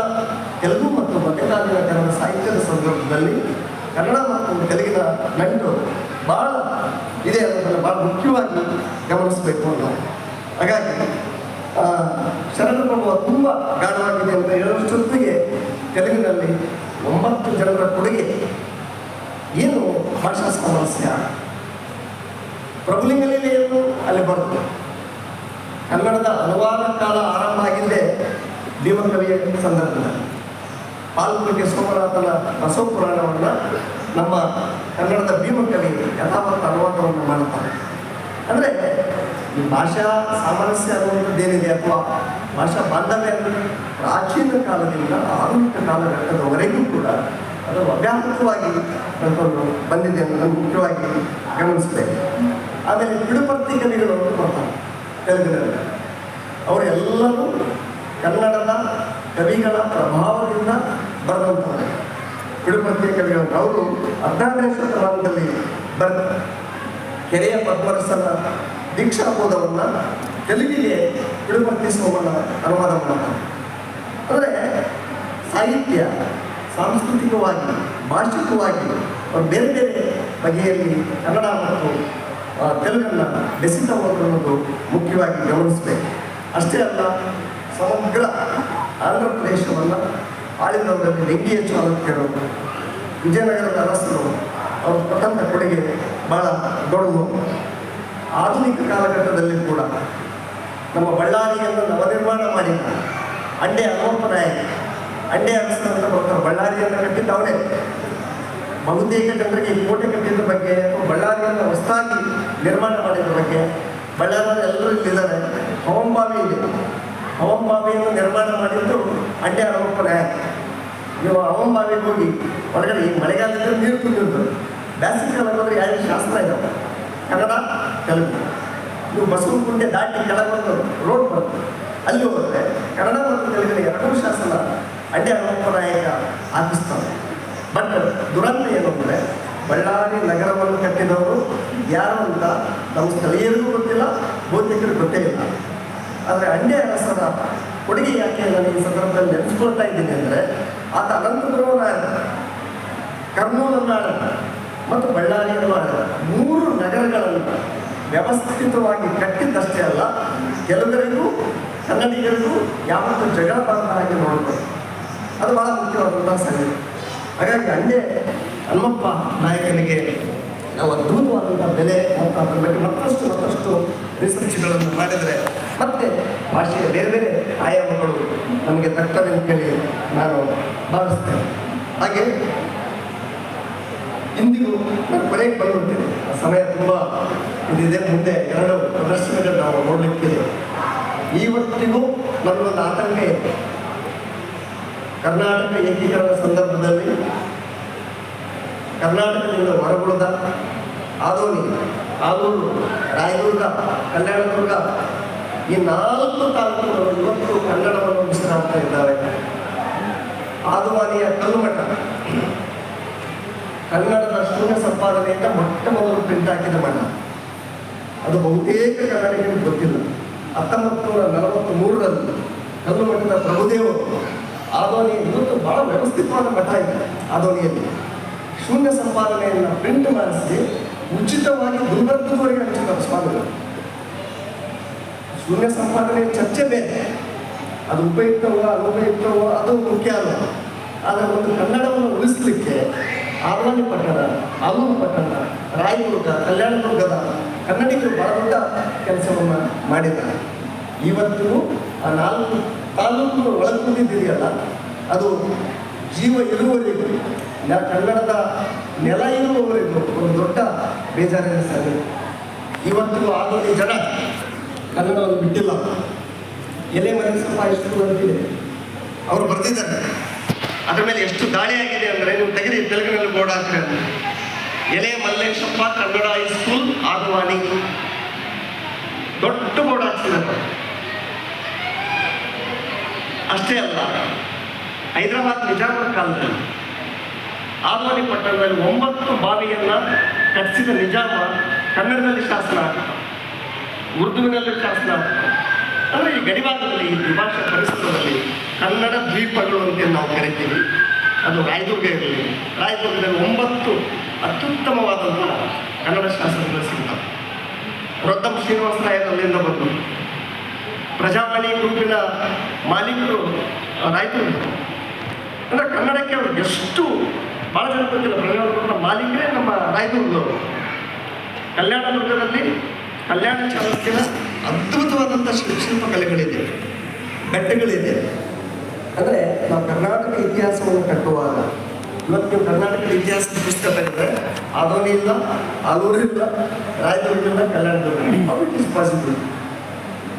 Speaker 1: ತೆಲುಗು ಮತ್ತು ಮಧ್ಯಕಾಲೀನ ಕನ್ನಡ ಸಾಹಿತ್ಯದ ಸಂದರ್ಭದಲ್ಲಿ ಕನ್ನಡ ಮತ್ತು ತೆಲುಗಿನ ನಂಟು ಭಾಳ ಇದೆ ಅನ್ನೋದನ್ನು ಭಾಳ ಮುಖ್ಯವಾಗಿ ಗಮನಿಸಬೇಕು ಅಂತ. ಹಾಗಾಗಿ ಶರಣ ಪ್ರಭುವ ತುಂಬ ಗಾಢವಾಗಿದೆ ಅಂತ ಹೇಳುವಷ್ಟೊತ್ತಿಗೆ ತೆಲುಗಿನಲ್ಲಿ ಒಂಬತ್ತು ಜನರ ಕೊಡುಗೆ. ಏನು ಭಾಷಾ ಸಾಮರಸ್ಯ? ಪ್ರಭುಲಿಂಗಲೀಲೆಯನ್ನು ಅಲ್ಲಿ ಬರುತ್ತೆ ಕನ್ನಡದ ಅನುವಾದ ಕಾಲ ಆರಂಭ ಭೀಮಕವಿಯ ಸಂದರ್ಭದಲ್ಲಿ ಪಾಲ್ಗುಣಿಗೆ ಸೋಮನಾಥನ ಬಸವ ಪುರಾಣವನ್ನು ನಮ್ಮ ಕನ್ನಡದ ಭೀಮಕವಿ ಯಥಾವತ್ತ ಅನುವಾದವನ್ನು ಮಾಡುತ್ತಾರೆ ಅಂದರೆ ಈ ಭಾಷಾ ಸಾಮರಸ್ಯ ಅನ್ನುವಂಥದ್ದೇನಿದೆ ಅಥವಾ ಭಾಷಾ ಬಾಂಧವ್ಯ ಪ್ರಾಚೀನ ಕಾಲದಿಂದ ಆಧುನಿಕ ಕಾಲಘಟ್ಟದವರೆಗೂ ಕೂಡ ಅದು ಅವ್ಯಾಹತವಾಗಿ ನಡ್ಕೊಂಡು ಬಂದಿದೆ ಅನ್ನೋದನ್ನು ಮುಖ್ಯವಾಗಿ ಗಮನಿಸಬೇಕು ಆಮೇಲೆ ಬಿಡುಪರ್ತಿ ಕವಿಗಳು ಅಂತ ಬರ್ತಾರೆ ತೆಲುಗಿನಲ್ಲಿ. ಅವರೆಲ್ಲರೂ ಕನ್ನಡದ ಕವಿಗಳ ಪ್ರಭಾವದಿಂದ ಬರೆದಂತಾರೆ ಬಿಡುಪತ್ತಿಯ ಕವಿಗಳು ಅವರು ಹದಿನಾರನೇ ಶತಮಾನದಲ್ಲಿ ಬರೆದ ಕೆರೆಯ ಪದ್ಮರಸನ ದೀಕ್ಷಾಬೋಧವನ್ನು ತೆಲುಗಿಗೆ ಬಿಡುಪತ್ತಿ ಸೋಮನ ಅನುವಾದ ಮಾಡ್ತಾರೆ ಅಂದರೆ ಸಾಹಿತ್ಯ ಸಾಂಸ್ಕೃತಿಕವಾಗಿ, ಭಾಷಿಕವಾಗಿ ಬೇರೆ ಬೇರೆ ಬಗೆಯಲ್ಲಿ ಕನ್ನಡ ಮತ್ತು ತೆಲುಗನ್ನು ಬೆಸಿತ ಅನ್ನೋದು ಮುಖ್ಯವಾಗಿ ಗಮನಿಸಬೇಕು. ಅಷ್ಟೇ ಅಲ್ಲ ಸಮಗ್ರ ಆಂಧ್ರ ಪ್ರದೇಶವನ್ನು ಆಳಿದವರಲ್ಲಿ ಹೆಚ್ಚು ಚಾಲುಕ್ಯರು ವಿಜಯನಗರದ ಅರಸರು ಅವರು ಕೊಟ್ಟಂಥ ಕೊಡುಗೆ ಭಾಳ ದೊಡ್ಡದು. ಆಧುನಿಕ ಕಾಲಘಟ್ಟದಲ್ಲಿ ಕೂಡ ನಮ್ಮ ಬಳ್ಳಾರಿಯನ್ನು ನವನಿರ್ಮಾಣ ಮಾಡಿದ ಅಂಡೆ ಹನುಮಪ್ಪ ಅಂಡೆ ಅರಸ ಅಂತ ಬರ್ತಾರೆ ಬಳ್ಳಾರಿಯನ್ನು ಕಟ್ಟಿದ್ದ ಅವನೇ ಬಹುತೇಕ ಜನರಿಗೆ ಈ ಕೋಟೆ ಕಟ್ಟಿದ ಬಗ್ಗೆ ಅಥವಾ ಬಳ್ಳಾರಿಯನ್ನು ಹೊಸದಾಗಿ ನಿರ್ಮಾಣ ಮಾಡಿದ ಬಗ್ಗೆ ಬಳ್ಳಾರಿಯಲ್ಲಿ ಎಲ್ಲರೂ ಇಲ್ಲಿದ್ದಾರೆ ಹವಂಬಾವಿ ಇದೆ. ಹವಂಬಾವಿಯನ್ನು ನಿರ್ಮಾಣ ಮಾಡಿದ್ದು ಅಡ್ಡ ನಾಯಕ ನೀವು ಹವಂಬಾವಿಗೆ ಹೋಗಿ ಹೊರಗಡೆ ಈ ಮಳೆಗಾಲದಲ್ಲಿ ನೀರು ತುಂಬಿದ್ದು ಬೇಸಿಗೆ ಕಾಲ ಹೋದ್ರೆ ಯಾರಿಗೆ ಶಾಸ್ತ್ರ ಇದ್ದಾವೆ ಕನ್ನಡ ತೆಲುಗು. ನೀವು ಬಸವನಗುಂಡೆ ದಾಟಿ ಕೆಳಗೊಂದು ರೋಡ್ ಬರುತ್ತೆ. ಅಲ್ಲಿ ಹೋದರೆ ಕನ್ನಡ ಮತ್ತು ತೆಲುಗಿನ ಎರಡೂ ಶಾಸನ ಅಡ್ಡೆ ಹನುಮಪ್ಪ ನಾಯಕ ಹಾಕಿಸ್ತಾರೆ ಬಟ್ ದುರಂತ ಏನು ಅಂದರೆ ಬಳ್ಳಾರಿ ನಗರವನ್ನು ಕಟ್ಟಿದವರು ಯಾರು ಅಂತ ನಮ್ಮ ಸ್ಥಳೀಯರಿಗೂ ಗೊತ್ತಿಲ್ಲ, ಬಹುತೇಕರಿಗೂ ಗೊತ್ತೇ ಇಲ್ಲ. ಆದರೆ ಅಂಡೆ ರಸದ ಕೊಡುಗೆ ಯಾಕೆ ನಾನು ಈ ಸಂದರ್ಭದಲ್ಲಿ ನೆನೆಸ್ಕೊಳ್ತಾ ಇದ್ದೀನಿ ಅಂದರೆ, ಆತ ಅನಂತಪುರವನ್ನು ಆಳಿದ. ಕರ್ನೂಲನ್ನು ಮತ್ತು ಬಳ್ಳಾರಿಯನ್ನು ಆಳಿದ. ಮೂರು ನಗರಗಳನ್ನು ವ್ಯವಸ್ಥಿತವಾಗಿ ಕಟ್ಟಿದ್ದಷ್ಟೇ ಅಲ್ಲ, ಕೆಲವರಿಗೂ, ಕನ್ನಡಿಗರಿಗೂ ಯಾವತ್ತೂ ಜಗಳ ಬರದ ಹಾಗೆ ನೋಡ್ಬೋದು. ಅದು ಬಹಳ ಮುಖ್ಯವಾದಂತಹ ಸಂಗತಿ. ಹಾಗಾಗಿ ಅಂಡೆ ಹನುಮಪ್ಪ ನಾಯಕನಿಗೆ ನಾವು ಅದ್ಭುತವಾದಂಥ ಬೆಲೆ ಅಂತ ಅದ್ರ ಮತ್ತಷ್ಟು ಮತ್ತಷ್ಟು ರಿಸರ್ಚ್ಗಳನ್ನು ಮಾಡಿದರೆ ಮತ್ತೆ ಭಾಷೆಯ ಬೇರೆ ಬೇರೆ ಆಯಾಮಗಳು ನಮಗೆ ತಕ್ಕವೆ ಅಂತೇಳಿ ನಾನು ಭಾವಿಸ್ತೇನೆ. ಹಾಗೆ ಇಂದಿಗೂ ನಾನು ಕೊನೆಗೆ ಬಂದಿರ್ತೇನೆ ಸಮಯ ತುಂಬ ಇದಿದೆ. ಮುಂದೆ ಎರಡು ಪ್ರದರ್ಶನಗಳು ನಾವು ನೋಡಲಿಕ್ಕಿದೆ ಇವತ್ತಿಗೂ ನನ್ನೊಂದು ಆತಂಕ ಕರ್ನಾಟಕ ಏಕೀಕರಣದ ಸಂದರ್ಭದಲ್ಲಿ ಕರ್ನಾಟಕದಿಂದ ಹೊರಗುಳದ ಆದೋನಿ ಆಲೂರು ರಾಯದುರ್ಗ, ಕಲ್ಯಾಣದುರ್ಗ ಈ ನಾಲ್ಕು ತಾಲೂಕುಗಳು ಇವತ್ತು ಕನ್ನಡವನ್ನು ಉಸಿರಾಡ್ತಾ ಇದ್ದಾವೆ. ಆದುವಾನಿಯ ಕಲ್ಲುಮಠ. ಕನ್ನಡದ ಶೂನ್ಯ ಸಂಪಾದನೆಯಿಂದ ಮೊಟ್ಟ ಮೊದಲು ಪ್ರಿಂಟ್ ಹಾಕಿದ ಮಠ. ಅದು ಬಹುತೇಕ ಕನ್ನಡಿಗರಿಗೆ ಗೊತ್ತಿಲ್ಲ. ಹತ್ತೊಂಬತ್ತು ನೂರ ನಲವತ್ತ್ ಮೂರರಲ್ಲಿ ಕಲ್ಲುಮಠದ ಪ್ರಭುದೇವರು ಆದೋನಿ ಇವತ್ತು ಬಹಳ ವ್ಯವಸ್ಥಿತವಾದ ಮಠ ಇದೆ, ಆದೋನಿಯಲ್ಲಿ. ಶೂನ್ಯ ಸಂಪಾದನೆಯನ್ನು ಪ್ರಿಂಟ್ ಮಾಡಿಸಿ ಉಚಿತವಾಗಿ ಗುಲ್ಬರ್ಗದವರೆಗೆ ಹಂಚಿದ್ದಾರೆ ಸ್ವಾಮಿಗಳು ಶೂನ್ಯ ಸಂಪಾದನೆಯ ಚರ್ಚೆ ಬೇರೆ. ಅದು ಉಪಯುಕ್ತವೋ ಅನುಪಯುಕ್ತವೋ ಅದು ಮುಖ್ಯ ಅಲ್ಲ. ಆದರೆ ಒಂದು ಕನ್ನಡವನ್ನು ಉಳಿಸಲಿಕ್ಕೆ ಆರ್ವಾನಿ ಪಟ್ಟಣ, ಆಲೂರು ಪಟ್ಟಣ, ರಾಯದುರ್ಗ, ಕಲ್ಯಾಣದುರ್ಗದ ಕನ್ನಡಿಗರು ಬಹಳ ದೊಡ್ಡ ಕೆಲಸವನ್ನು ಮಾಡಿದ್ದಾರೆ. ಇವತ್ತು ಆ ನಾಲ್ಕು ತಾಲೂಕು ಒಳಗೊಂಡಿದ್ದೀರಿಯಲ್ಲ ಅದು ಜೀವ ಇರುವವರೆಗೂ ನ- ಕನ್ನಡದ ನೆಲ ಇರುವವರೆಗೂ ಒಂದು ದೊಡ್ಡ ಬೇಜಾರಿನ ಸರಿ ಇವತ್ತಿಗೂ ಆದೋನಿ ಜನ ಕನ್ನಡವನ್ನು ಬಿಟ್ಟಿಲ್ಲ. ಎಲೆ ಮನಸ್ಸಪ್ಪ ಎಷ್ಟು ಅಂತಿದೆ. ಅವರು ಬರ್ತಿದ್ದಾರೆ. ಅದರ ಮೇಲೆ ಎಷ್ಟು ದಾಳಿ ಆಗಿದೆ ಅಂದರೆ ನೀವು ತೆಗೆದಿ ತೆಲುಗಿನಲ್ಲಿ ಬೋರ್ಡ್ ಹಾಕಿದ್ರೆ ಎಲೆ ಮಲ್ಲೇಶಪ್ಪ ಕನ್ನಡ ಹೈಸ್ಕೂಲ್ ಆದುವಾಣಿ ದೊಡ್ಡ ಬೋರ್ಡ್ ಹಾಕ್ತಿದ್ದಾರೆ ಅಷ್ಟೇ ಅಲ್ಲ, ಹೈದರಾಬಾದ್ ನಿಜಾಮರ ಕಾಲದಲ್ಲಿ ಆದ್ವಾನಿ ಪಟ್ಟಣದಲ್ಲಿ ಒಂಬತ್ತು ಬಾವಿಯನ್ನ ಕಟ್ಟಿಸಿದ ನಿಜಾಮ ಕನ್ನಡದಲ್ಲಿ ಶಾಸನ, ಉರ್ದುವಿನಲ್ಲಿ ಶಾಸನ. ಅಂದರೆ ಈ ಗಡಿಭಾಗದಲ್ಲಿ, ಈ ದ್ವಿಭಾಷಾ ಪರಿಸರದಲ್ಲಿ ಕನ್ನಡ ದ್ವೀಪಗಳು ಅಂತ ನಾವು ಕರಿತೀವಿ. ಅದು ರಾಯದುರ್ಗ ಇರಲಿ. ರಾಯದುರ್ಗದಲ್ಲಿ ಒಂಬತ್ತು ಅತ್ಯುತ್ತಮವಾದಂಥ ಕನ್ನಡ ಶಾಸನಗಳು ಸಿಗ್ತವೆ. ರೊದ್ದಂ ಶ್ರೀನಿವಾಸ ಅಲ್ಲಿಂದ ಬಂದು. ಪ್ರಜಾವಾಣಿ ಗ್ರೂಪಿನ ಮಾಲೀಕರು ರಾಯಚೂರು ಅಂದರೆ ಕನ್ನಡಕ್ಕೆ ಅವರು ಎಷ್ಟು ಭಾಳ ಜನ ಗೊತ್ತಿಲ್ಲ ಮಾಲೀಕರೇ ನಮ್ಮ ರಾಯಚೂರಿನವರು ಕಲ್ಯಾಣ ದುರ್ಗದಲ್ಲಿ, ಕಲ್ಯಾಣ ಚಾಲುಕ್ಯನ ಅದ್ಭುತವಾದಂಥ ಶಿಲ್ಪ ಶಿಲ್ಪಕಲೆಗಳಿದೆ ಬೆಟ್ಟಗಳಿದೆ. ಅಂದರೆ ನಾವು ಕರ್ನಾಟಕ ಇತಿಹಾಸವನ್ನು ಕಟ್ಟುವಾಗ, ಇವತ್ತು ನೀವು ಕರ್ನಾಟಕದ ಇತಿಹಾಸದ ಪುಸ್ತಕ ತೆಗೆದ್ರೆ ಆದೋನಿ ಇಲ್ಲ, ಆಲೂರು ಇಲ್ಲ ರಾಯಚೂರು ಇಲ್ಲ, ಕಲ್ಯಾಣ ದುರ್ಗ ಇಸ್ ಪಾಸಿಬಲ್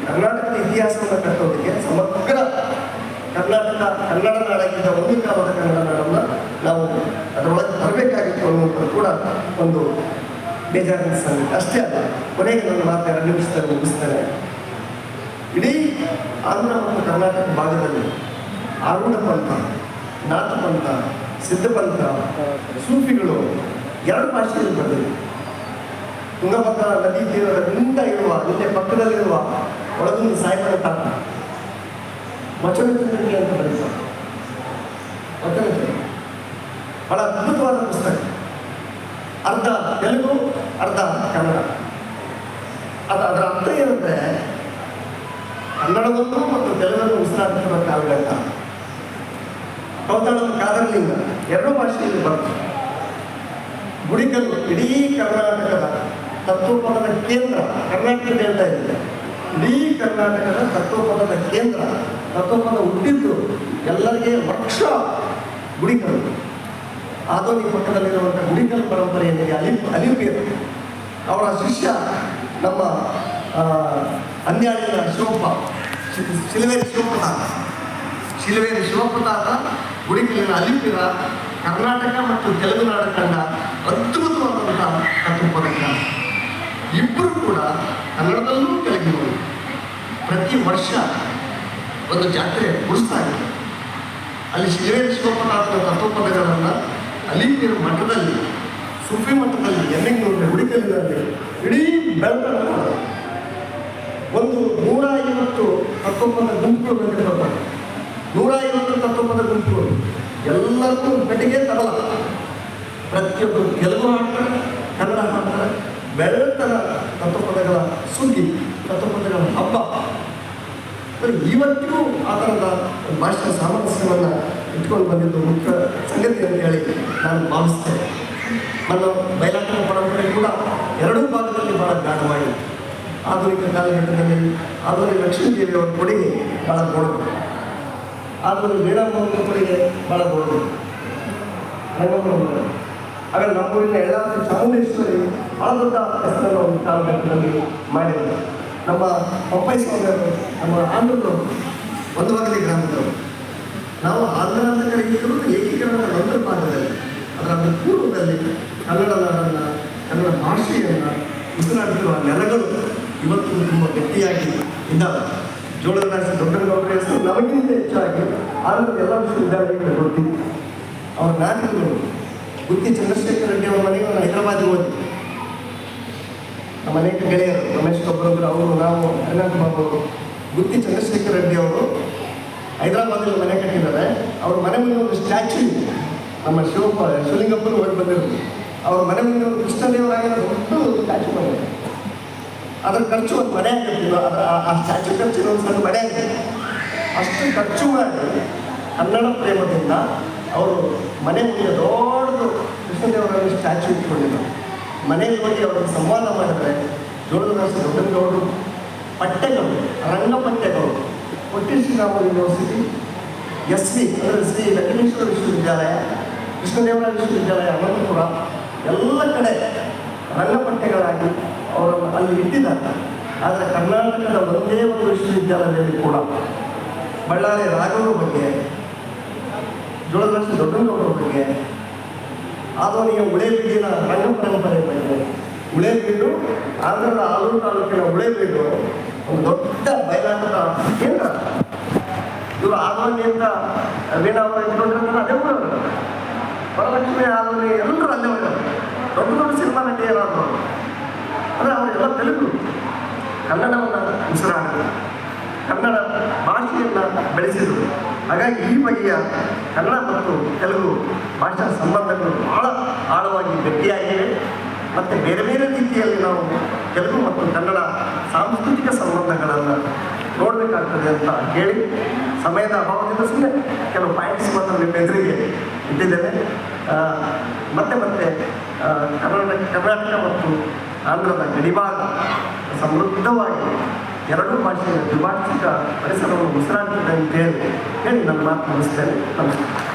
Speaker 1: ಕರ್ನಾಟಕದ ಇತಿಹಾಸವನ್ನು ಕಟ್ಟೋದಕ್ಕೆ ಸಮಗ್ರ ಕರ್ನಾಟಕ ಕನ್ನಡ ನಾಡಾಗಿದ್ದ ಒಂದು ಕಾಲದ ಕನ್ನಡ ನಾಡನ್ನು ನಾವು ಅದರೊಳಗೆ ಬರಬೇಕಾಗಿತ್ತು ಅನ್ನುವಂಥದ್ದು ಕೂಡ ಒಂದು ಬೇಜಾರಿನ ಸಂಗತಿ ಅಷ್ಟೇ ಅಲ್ಲ, ಕೊನೆಗೆ ನನ್ನ ಮಾತು ಎರಡು ನಿಮಿಷದಲ್ಲಿ ಮುಗಿಸ್ತೇನೆ ಇಡೀ ಆಂಧ್ರ ಮತ್ತು ಕರ್ನಾಟಕ ಭಾಗದಲ್ಲಿ ಆರೂಢ ಪಂಥ, ನಾಥ ಪಂಥ ಸಿದ್ಧಪಂಥ ಸೂಫಿಗಳು ಎರಡು ಭಾಷೆಯಲ್ಲಿ ಬರೆದಿವೆ ತುಂಗಭದ್ರಾ ನದಿ ತೀರದಿಂದ ಇರುವ, ಇಲ್ಲೇ ಪಕ್ಕದಲ್ಲಿರುವ ಒಳಗೊಂದು ಸಾಯಿಬರ ತಾತ ಮಚನ ಅಂತ ಬರೀತಾರೆ. ಮಚನ ಬಹಳ ಅದ್ಭುತವಾದ ಪುಸ್ತಕ. ಅರ್ಧ ತೆಲುಗು, ಅರ್ಧ ಕನ್ನಡ. ಅದು ಅದರ ಅರ್ಥ ಏನಂದ್ರೆ ಕನ್ನಡವನ್ನು ಮತ್ತು ತೆಲುಗನ್ನು ಉಸಿರಾಡ್ತಿರುವ ಕಾವ್ಯಗಳ ಕೌತಾಳದ ಕಾಲದಲ್ಲಿ ಎರಡು ಭಾಷೆಯಲ್ಲಿ ಬಂತು ಗುಡಿಕಲ್ಲು, ಇಡೀ ಕರ್ನಾಟಕದ ತತ್ವಪದದ ಕೇಂದ್ರ ಕರ್ನಾಟಕ ಹೇಳ್ತಾ ಇದೆ ಇಡೀ ಕರ್ನಾಟಕದ ತತ್ವಪದದ ಕೇಂದ್ರ ತತ್ವಪದ ಹುಟ್ಟಿದ್ದು ಎಲ್ಲರಿಗೆ ವರ್ಷ ಗುಡಿಕಲ್ಲು. ಆಧುನಿಕ ಪಕ್ಕದಲ್ಲಿರುವಂಥ ಗುಡಿಕಲ್ ಪರಂಪರೆಯಲ್ಲಿ ಅಲಿ ಅಲಿಪಿಯರು ಅವರ ಶಿಷ್ಯ ನಮ್ಮ ಆ, ಅಂದ್ಯಾಳಿನ ಶಿವಪ್ಪ ಶಿಲುವೇರಿ ಶಿವಪ್ರತಾಪ. ಶಿಲುವೇರಿ ಶಿವಪ್ರತಾಪ ಗುಡಿಕಲ್ಲಿನ ಅಲಿಪಿರ ಕರ್ನಾಟಕ ಮತ್ತು ತೆಲುಗುನಾಡು ಕಂಡ ಅದ್ಭುತವಾದಂಥ ತತ್ವಪದಕ ಇಬ್ಬರು ಕೂಡ ಕನ್ನಡದಲ್ಲೂ ಕೆಳಗಿರುವರು ಪ್ರತಿ ವರ್ಷ ಒಂದು ಜಾತ್ರೆ ಉಡಿಸ್ತಾರೆ ಅಲ್ಲಿ ಶಿಲುವೇರಿ ಶಿವಪ್ರತಾಪನ ತತ್ವಪದಗಳನ್ನು ಅಲಿಪಿರ ಮಠದಲ್ಲಿ ಸುಫಿ ಮಠದಲ್ಲಿ ಎಮ್ಮಿಂಗ್ನೂರಿನ ಹುಡುಕಲಿನಲ್ಲಿ ಇಡೀ ಬೆಳತನ ಒಂದು ನೂರ ಐವತ್ತು ತತ್ವಪದ ಗುಂಪುಗಳು ಬಂದಿರ್ತಾರೆ ನೂರ ಐವತ್ತು ತತ್ವಪದ ಗುಂಪುಗಳು. ಎಲ್ಲರಿಗೂ ಕಟ್ಟಿಗೆ ತಬಲ. ಪ್ರತಿಯೊಬ್ಬರು ತೆಲುಗು ಹಾಡ್ತಾರೆ, ಕನ್ನಡ ಹಾಡ್ತಾರೆ, ಬೆಳತನ ತತ್ವಪದಗಳ ಸುದ್ದಿ ತತ್ವಪದಗಳ ಹಬ್ಬ. ಇವತ್ತಿಗೂ ಆ ಥರದ ಭಾಷಾ ಸಾಮರಸ್ಯವನ್ನು ಇಟ್ಕೊಂಡು ಬಂದಿದ್ದು ಮುಖ್ಯ ಸಂಗತಿ ಅಂತ ಹೇಳಿ ನಾನು ಭಾವಿಸ್ತೇನೆ. ನನ್ನ ಬಯಲಾಟದ ಪರಂಪರೆ ಕೂಡ ಎರಡೂ ಭಾಗದಲ್ಲಿ ಬಹಳ ಗಾಢವಾಗಿ ಆಧುನಿಕ ಕಾಲಘಟ್ಟದಲ್ಲಿ ಆಧುನಿಕ ಲಕ್ಷ್ಮೀದೇವಿಯವರ ಕೊಡುಗೆ ಬಹಳ ದೊಡ್ಡದು ಆಧುನಿಕ ವೀರಮ್ಮನ ಕೊಡುಗೆ ಬಹಳ ದೊಡ್ಡದು ಆಮೇಲೆ ನಮ್ಮೂರಿನ ಎಲ್ಲ ಚಾಮುಂಡೇಶ್ವರಿ ಬಹಳ ದೊಡ್ಡ ಹೆಸರನ್ನು ಒಂದು ಕಾಲಘಟ್ಟದಲ್ಲಿ ಮಾಡಿದ್ದಾರೆ. ನಮ್ಮ ಪಪ್ಪಾಯಿ ಸ್ವಾಮಿಯವರು ನಮ್ಮ ಆಂಧ್ರದವರು ಒಂದು ಗ್ರಾಮದವರು. ನಾವು ಆಂಧ್ರ ಕರೆಯುತ್ತಿರುವ ಏಕೀಕರಣದ ಒಂದು ಭಾಗದಲ್ಲಿ. ಅದರ ಪೂರ್ವದಲ್ಲಿ ಕನ್ನಡ ಕನ್ನಡ ಭಾಷೆಯನ್ನು ಉಸಿರಾಡುತ್ತಿರುವ ನೆಲಗಳು ಇವತ್ತು ತುಂಬ ಗಟ್ಟಿಯಾಗಿ ಇದ್ದಾವೆ. ಜೋಳದ ದೊಡ್ಡ ದೊಡ್ಡಗೌಡರ ಹೆಸರು ನಮಗಿಂತ ಹೆಚ್ಚಾಗಿ ಆಂಧ್ರದ ಎಲ್ಲ ವಿಶ್ವವಿದ್ಯಾಲಯಗಳು ಗೊತ್ತಿದೆ ಅವ್ರ ನಾಯಕರು ಗುತ್ತಿ ಚಂದ್ರಶೇಖರ ರೆಡ್ಡಿ ಅವರ ಮನೆಗೆ ನಾನು ಹೈದರಾಬಾದ್ ಹೋದೆ ನಮ್ಮ ಅನೇಕ ಗೆಳೆಯರು, ರಮೇಶ್ ಕೊಬ್ಬರೊಬ್ಬರು ಅವರು, ನಾವು, ಅನಂತ ಬಾಬು ಗುತ್ತಿ ಚಂದ್ರಶೇಖರ ರೆಡ್ಡಿ ಅವರು ಹೈದರಾಬಾದಲ್ಲಿ ಮನೆ ಕಟ್ಟಿದ್ದಾರೆ. ಅವ್ರ ಮನೆ ಮುಂದೆ ಒಂದು ಸ್ಟ್ಯಾಚು ನಮ್ಮ ಶಿವಪ್ಪ, ಶಿವಲಿಂಗಪ್ಪನ ಹೊರಟು ಬಂದಿರೋದು. ಅವ್ರ ಮನೆ ಮುಂದೆ ಒಂದು ಕೃಷ್ಣದೇವರಾಗಿರೋ ದೊಡ್ಡ ಒಂದು ಸ್ಟ್ಯಾಚ್ಯೂ ಬಂದಿದೆ. ಅದ್ರ ಖರ್ಚು ಒಂದು ಮನೆ ಆಗಿರ್ತಿಲ್ಲ ಆ ಸ್ಟ್ಯಾಚು ಖರ್ಚು ಒಂದು ಸಣ್ಣ ಮನೆ ಆಗಿದೆ. ಅಷ್ಟು ಖರ್ಚು ಮಾಡಿ ಕನ್ನಡ ಪ್ರೇಮದಿಂದ ಅವರು ಮನೆ ಮುಂದೆ ದೊಡ್ಡದು ದೇವರ ಸ್ಟ್ಯಾಚು ಇಟ್ಕೊಂಡಿದ್ದಾರೆ. ಮನೆಯಲ್ಲಿ ಹೋಗಿ ಅವರಿಗೆ ಸಂವಾದ ಮಾಡಿದರೆ ಜೋಳದ ರಾಶಿ ಪಟ್ಟೆಗಳು ಪಠ್ಯಗಳು ಹೊಟ್ಟಿ ಶ್ರೀರಾಮ ಯೂನಿವರ್ಸಿಟಿ ಎಸ್ ವಿ ಅಂದರೆ ಶ್ರೀ ಲಕ್ಷ್ಮೇಶ್ವರ ವಿಶ್ವವಿದ್ಯಾಲಯ ಕೃಷ್ಣದೇವರಾಯ ವಿಶ್ವವಿದ್ಯಾಲಯ ಅನಂತಪುರ ಎಲ್ಲ ಕಡೆ ರಂಗಪಟ್ಟೆಗಳಾಗಿ ಅವರನ್ನು ಅಲ್ಲಿ ಇಟ್ಟಿದ್ದಾರೆ ಆದರೆ ಕರ್ನಾಟಕದ ಒಂದೇ ಒಂದು ವಿಶ್ವವಿದ್ಯಾಲಯದಲ್ಲಿ ಕೂಡ ಬಳ್ಳಾರಿ ರಾಘವರ ಬಗ್ಗೆ ಜೋಳದರ್ಶಿ ದೊಡ್ಡಗೌಡರ ಬಗ್ಗೆ ಆಧುನಿಕ ಉಳೇಬೀಡಿನ ರಂಗ ಪರಂಪರೆ ಬಗ್ಗೆ ಉಳೇಬೀಡು ಆಂಧ್ರದ ಆಲೂರು ತಾಲೂಕಿನ ಉಳೇಬೀಡು ದೊಡ್ಡ ಬಯಲಾಟದ ಕೇಂದ್ರ ಇವರು ಆಧುನಿಯಿಂದ ಅಂತ ವೀಣಾವರ ಇಟ್ಕೊಂಡಿರ್ತಾರೆ ಅದೇ ಊರವರು. ವರಲಕ್ಷ್ಮಿ ಆಧುನಿ ಎಲ್ಲರೂ ಅಲ್ಲೇ ಹೋಗ್ತಾರೆ ದೊಡ್ಡ ದೊಡ್ಡ ಸಿನಿಮಾ ನಟಿ ಏನಾದ್ರು ಅಂದರೆ ಅವರೆಲ್ಲ ತೆಲುಗು. ಕನ್ನಡವನ್ನು ಉಸಿರಾಡಿದರು. ಕನ್ನಡ ಭಾಷೆಯನ್ನು ಬೆಳೆಸಿದರು. ಹಾಗಾಗಿ ಈ ಬಗೆಯ ಕನ್ನಡ ಮತ್ತು ತೆಲುಗು ಭಾಷಾ ಸಂಬಂಧಗಳು ಬಹಳ ಆಳವಾಗಿ ಗಟ್ಟಿಯಾಗಿವೆ. ಮತ್ತು ಬೇರೆ ಬೇರೆ ರೀತಿಯಲ್ಲಿ ನಾವು ತೆಲುಗು ಮತ್ತು ಕನ್ನಡ ಸಾಂಸ್ಕೃತಿಕ ಸಂಬಂಧಗಳನ್ನು ನೋಡಬೇಕಾಗ್ತದೆ ಅಂತ ಹೇಳಿ ಸಮಯದ ಅಭಾವದಿಂದ ಸುಮ್ಮನೆ ಕೆಲವು ಪಾಯಿಂಟ್ಸ್ ಮಾತ್ರ ನಿಮ್ಮ ಎದುರಿಗೆ ಇಟ್ಟಿದ್ದೇನೆ. ಮತ್ತೆ ಮತ್ತೆ ಕರ್ನಾಟಕ ಕರ್ನಾಟಕ ಮತ್ತು ಆಂಧ್ರದ ಗಡಿಭಾಗ ಸಮೃದ್ಧವಾಗಿ ಎರಡೂ ಭಾಷೆಯ ದ್ವಿಭಾಷಿಕ ಪರಿಸರವನ್ನು ಉಸಿರಾಗಿದ್ದಂತೆ ಹೇಳಿ ನನ್ನ ಮಾತು ಮುಗಿಸ್ತೇನೆ. ನಮಸ್ಕಾರ.